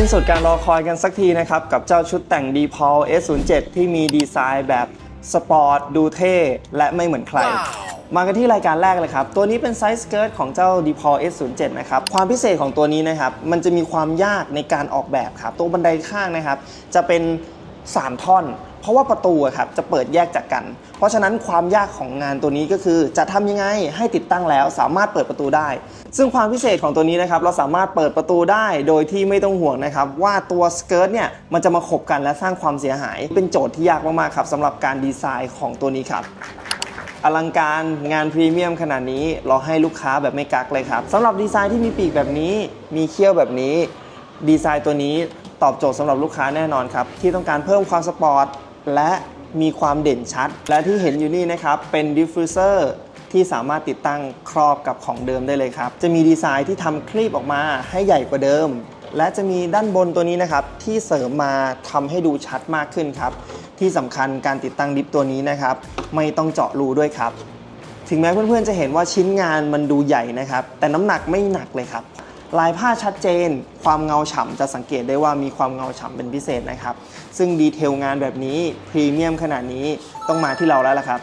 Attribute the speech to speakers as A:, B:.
A: สิ้นสุดการรอคอยกันสักทีนะครับ กับเจ้าชุดแต่ง d p a l S07 ที่มีดีไซน์แบบสปอร์ตดูเท่ และไม่เหมือนใคร มากันที่รายการแรกเลยครับ ตัวนี้เป็นไซส์สเกิร์ตของเจ้า d p a l S07 นะครับ ความพิเศษของตัวนี้นะครับ มันจะมีความยากในการออกแบบครับ ตัวบันไดข้างนะครับ จะเป็น 3 ท่อน เพราะว่าประตูอะครับจะเปิดแยกจากกัน เพราะฉะนั้นความยากของงานตัวนี้ก็คือ จะทำยังไงให้ติดตั้งแล้ว สามารถเปิดประตูได้ ซึ่งความพิเศษของตัวนี้นะครับเราสามารถเปิดประตูได้โดยที่ไม่ต้องห่วงนะครับว่าตัวสเกิร์ตเนี่ยมันจะมาขบกันและสร้างความเสียหาย เป็นโจทย์ที่ยากมากๆครับสำหรับการดีไซน์ของตัวนี้ครับอลังการงานพรีเมียมขนาดนี้เราให้ลูกค้าแบบไม่กักเลยครับสำหรับดีไซน์ที่มีปีกแบบนี้ มีเขี้ยวแบบนี้ ดีไซน์ตัวนี้ตอบโจทย์สำหรับลูกค้าแน่นอนครับ ที่ต้องการเพิ่มความสปอร์ต และมีความเด่นชัด และที่เห็นอยู่นี่นะครับ เป็นดิฟฟิวเซอร์ที่สามารถติดตั้งครอบกับของเดิมได้เลยครับ จะมีดีไซน์ที่ทำคลีปออกมาให้ใหญ่กว่าเดิม และจะมีด้านบนตัวนี้นะครับ ที่เสริมมาทำให้ดูชัดมากขึ้นครับ ที่สำคัญการติดตั้งดิฟตัวนี้นะครับ ไม่ต้องเจาะรูด้วยครับ ถึงแม้เพื่อนๆจะเห็นว่าชิ้นงานมันดูใหญ่นะครับ แต่น้ำหนักไม่หนักเลยครับ ลายผ้าชัดเจน ความเงาฉ่ำจะสังเกตได้ว่ามีความเงาฉ่ำเป็นพิเศษนะครับ ซึ่งดีเทลงานแบบนี้พรีเมียมขนาดนี้ต้องมาที่เราแล้วล่ะครับ